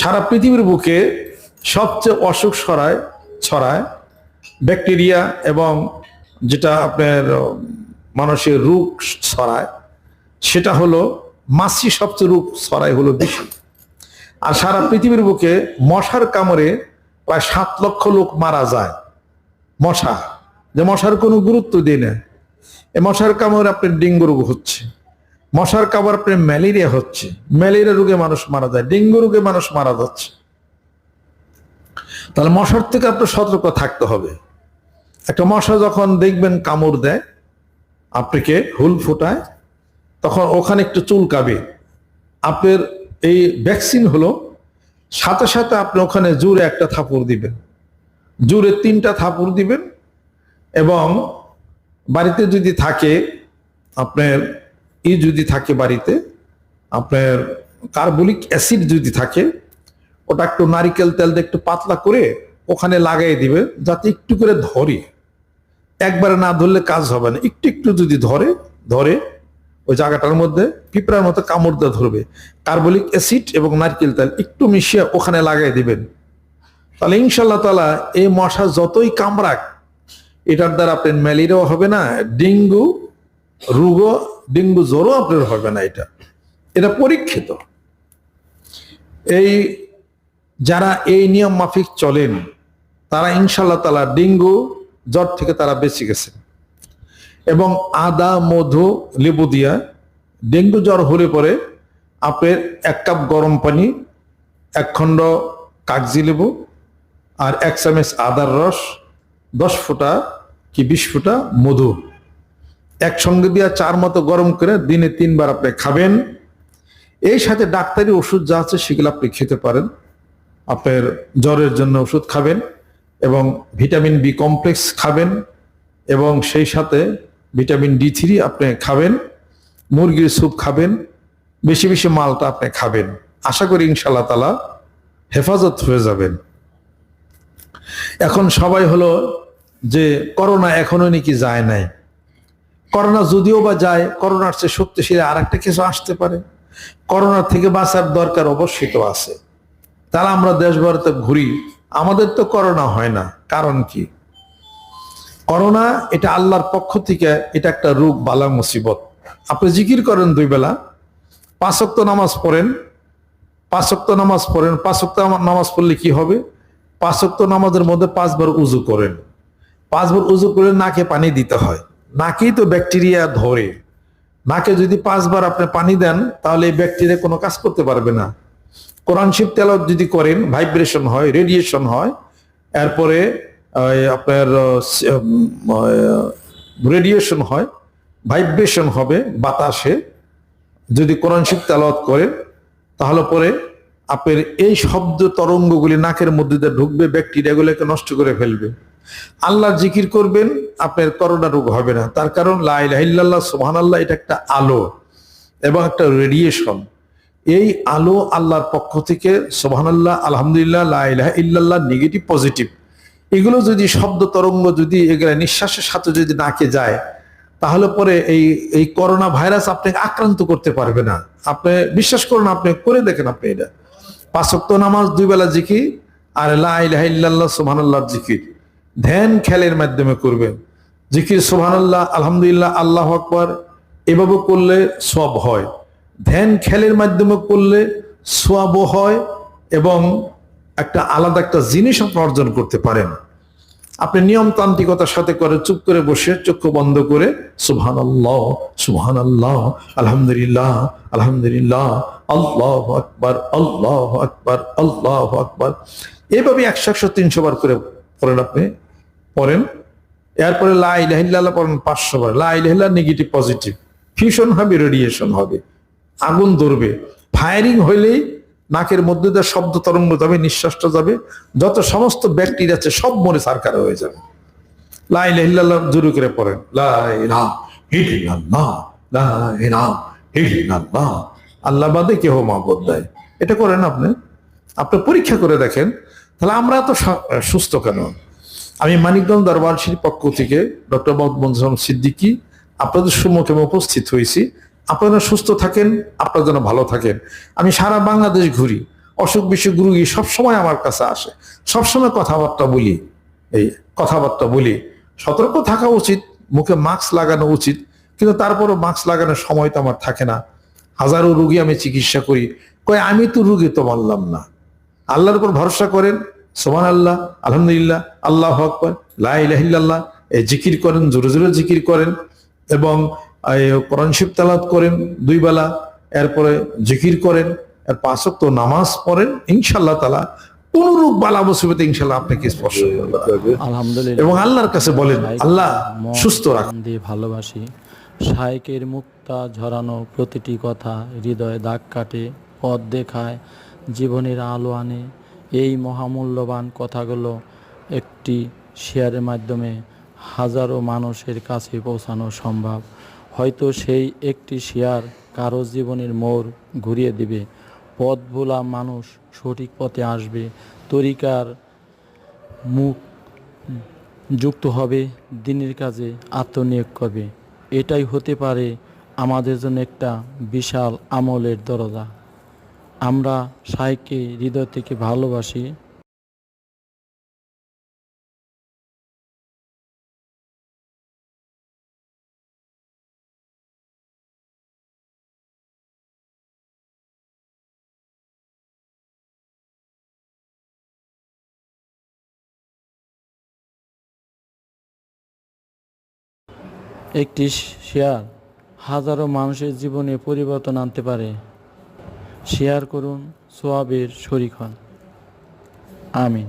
সারা পৃথিবীর বুকে সবচেয়ে অসুখ ছড়ায় ছড়ায় ব্যাকটেরিয়া এবং যেটা আপনার মানুষের রোগ ছড়ায়, সেটা হলো মাছি সবচেয়ে রোগ ছড়ায় হলো বেশি। আর সারা পৃথিবীর বুকে মশার কামড়ে প্রায় সাত লক্ষ লোক মারা যায়। মশা, যে মশার কোনো গুরুত্ব দিই না। এ মশার কামড়ে আপনার ডেঙ্গু রোগ হচ্ছে। মশার কাবার প্রেম ম্যালেরিয়া হচ্ছে। ম্যালেরিয়া রোগে মানুষ মারা যায়, ডেঙ্গু রোগে মানুষ মারা যাচ্ছে। তাহলে মশার থেকে আপনার সতর্ক থাকতে হবে। একটা মশা যখন দেখবেন কামড় দেয় আপনাকে হুল ফোটায়, তখন ওখানে একটু চুলকাবে আপনার এই ভ্যাকসিন হলো, সাথে সাথে আপনি ওখানে জোরে একটা থাপড় দিবেন। জুড়ে তিনটা থাপড় দিবেন এবং বাড়িতে যদি থাকে, আপনার ই যদি থাকে বাড়িতে, আপনার কার্বলিক অ্যাসিড যদি থাকে, ওটা একটু নারিকেল তেল দিয়ে একটু পাতলা করে ওখানে লাগাই দিবে, যাতে একটু করে ধরে। একবারে না ধরলে কাজ হবে না। একটু একটু যদি ধরে ধরে, ওই জায়গাটার মধ্যে পিঁপড়ার মতো কামড় দিয়ে ধরবে। কার্বলিক অ্যাসিড এবং নারকেল তেল একটু মিশিয়ে ওখানে লাগাই দিবেন। তাহলে ইনশাল্লাহ তালা এই মশা যতই কামড়াক, এটার দ্বারা আপনার ম্যালেরিয়াও হবে না, ডেঙ্গু রোগও ডেঙ্গু জ্বরও আপনার হবে না এটা। এটা পরীক্ষিত। এই যারা এই নিয়ম মাফিক চলেন, তারা ইনশাল্লাহ তালা ডেঙ্গু জ্বর থেকে তারা বেঁচে গেছেন। এবং আদা, মধু, লেবু দিয়া ডেঙ্গু জ্বর হলে পরে আপনার এক কাপ গরম পানি, এক খণ্ড কাগজি লেবু আর এক চামচ আদার রস, দশ ফুটা কি বিশ ফুটা মধু। একসঙ্গে দিয়া চার মতো গরম করে দিনে তিনবার আপনি খাবেন। এই সাথে ডাক্তারি ওষুধ যা আছে সেগুলো আপনি খেতে পারেন। আপনার জ্বরের জন্য ওষুধ খাবেন এবং ভিটামিন বি কমপ্লেক্স খাবেন এবং সেই সাথে ভিটামিন ডি থ্রি আপনি খাবেন, মুরগির স্যুপ খাবেন, বেশি বেশি মালটা আপনি খাবেন। আশা করি ইনশাল্লাহ তালা হেফাজত হয়ে যাবেন। এখন সবাই হলো যে করোনা এখনও নাকি যায় নাই। করোনা যদিও বা যায়, করোনার চেয়ে শক্তিশালী আর একটা কিছু আসতে পারে। করোনা থেকে বাঁচার দরকার অবশ্যই তো আছে। তারা আমরা দেশ ভারতে ঘুরি। আমাদের তো করোনা হয় না। কারণ কি? করোনা এটা আল্লাহর পক্ষ থেকে এটা একটা রোগ, বালা মুসিবত। আপনি জিকির করেন দুই বেলা। পাঁচক্ত নামাজ পড়েন। পাঁচক্ত নামাজ পড়েন। পাঁচক্ত নামাজ পড়লে কি হবে? পাঁচক্ত নামাজের মধ্যে পাঁচবার উজু করেন। পাঁচবার উজু করে নাকে পানি দিতে হয়। নাকেই তো ব্যাকটেরিয়া ধরে। নাকে যদি পাঁচবার আপনি পানি দেন, তাহলে এই ব্যাকটেরিয়া কোনো কাজ করতে পারবে না। কোরআন শিব তেলত যদি করেন, ভাইব্রেশন হয়, রেডিয়েশন হয়, এরপরে আপনার রেডিয়েশন হয়, ভাইব্রেশন হবে বাতাসে, যদি কোরআন শিব তেলাওয়াত করেন, তাহলে পরে আপনার এই শব্দ তরঙ্গগুলি নাকের মধ্যে দিয়ে ঢুকবে, ব্যাকটেরিয়াগুলোকে নষ্ট করে ফেলবে। আল্লাহ জিকির করবেন, আপনার করোনা রোগ হবে না। তার কারণ লাইল্লাহ সোহান আল্লাহ এটা একটা আলো এবং একটা রেডিয়েশন এই আলো আল্লাহর পক্ষ থেকে সোহানাল্লাহ আলহামদুলিল্লাহ লাইলাহ ইল্লাল্লাহ নেগেটিভ পজিটিভ এগুলো যদি শব্দ তরঙ্গ যদি এগুলো নিঃশ্বাসের সাথে যদি নাকে যায়, তাহলে পরে এই এই করোনা ভাইরাস আপনাকে আক্রান্ত করতে পারবে না। আপনি বিশ্বাস করুন, আপনি করে দেখেন আপনি এটা। পাঁচক্ত নামাজ, দুই বেলা জিকির, আর লাহ সুবহানাল্লাহ, জিকির। ধ্যান খেলের মাধ্যমে করবেন জিকির, সুবহানাল্লাহ, আলহামদুলিল্লাহ, আল্লাহ আকবর, এভাবে করলে সব হয়। ধ্যান খেলের মাধ্যমে করলে সোয়াবও হয় এবং একটা আলাদা একটা জিনিস আপনি অর্জন করতে পারেন। আপনি নিয়মতান্ত্রিকতার সাথে করে, চুপ করে বসে চক্ষু বন্ধ করে সুবহান আল্লাহ সুবহান আল্লাহ আলহামদুলিল্লাহ আলহামদুলিল্লাহ, আল্লাহ আকবর আল্লাহ আকবর আল্লাহ আকবর। এভাবে একশো একশো, তিনশো বার করে পড়েন আপনি। পড়েন। এরপরে লাইল্লাহ পড়েন পাঁচশো বার। লাইল্লাহ নেগেটিভ পজিটিভ ফিউশন হবে রেডিয়েশন হবে। আগুন ধরবে। ফায়ারিং হইলেই নাকের মধ্যে দিয়ে শব্দ তরঙ্গ যাবে, নিঃশ্বাসটা যাবে। যত সমস্ত ব্যাকটেরিয়া আছে, সব মনে সারকার হয়ে যাবে। লাই লাহ জুরু করে পড়েন। আল্লাহ বাদে কেহ মাহবুদ দেয় এটা করেন আপনি। আপনি পরীক্ষা করে দেখেন। তাহলে আমরা তো সুস্থ কেন? আমি মানিকগঞ্জ দরবারশির পক্ষ থেকে ডক্টর মোহাম্মদ সিদ্দিকী আপনাদের সম্মুখে উপস্থিত হয়েছি। আপনারা সুস্থ থাকেন, আপনারা যেন ভালো থাকেন। আমি সারা বাংলাদেশ ঘুরি। অসুখ বিসুখ রুগী সবসময় আমার কাছে আসে। সবসময় কথাবার্তা বলি। এই কথাবার্তা বলি। সতর্ক থাকা উচিত, মুখে মাস্ক লাগানো উচিত, কিন্তু তারপরও মাস্ক লাগানোর সময় তো আমার থাকে না। হাজারো রুগী আমি চিকিৎসা করি। কয়, আমি তো রুগী তো মানলাম না। আল্লাহর উপর ভরসা করেন সোমান আল্লাহ আলহামদুলিল্লাহ আল্লাহ আকবর লাহ এই জিকির করেন জোরে জোরে জিকির করেন এবং এই শিব তালাত করেন দুই বেলা এরপরে জিকির করেন এর তো নামাজ পড়েন ইনশাল্লাহ তালা কোনরূপ বালা মুসিবতে ইনশাল্লাহ আপনাকে স্পর্শ করবে। আলহামদুলিল্লাহ। এবং আল্লাহর কাছে বলেন আল্লাহ সুস্থ রাখ। প্রাণ দিয়ে ভালোবাসি। শায়কের মুক্তা ঝরানো প্রতিটি কথা হৃদয়ে দাগ কাটে পথ দেখায় জীবনের আলো আনে এই মহামূল্যবান কথাগুলো একটি শেয়ারের মাধ্যমে হাজারো মানুষের কাছে পৌঁছানো সম্ভব। হয়তো সেই একটি শেয়ার কারও জীবনের মোড় ঘুরিয়ে দিবে। পথ ভোলা মানুষ সঠিক পথে আসবে। তরিকার মুখ যুক্ত হবে, দিনের কাজে আত্মনিয়োগ করবে। এটাই হতে পারে আমাদের জন্য একটা বিশাল আমলের দরজা। আমরা সাইকে হৃদয় থেকে ভালোবাসি। একটি শেয়ার হাজারো মানুষের জীবনে পরিবর্তন আনতে পারে। শেয়ার করুন সোয়াবের শরিক হন। আমিন।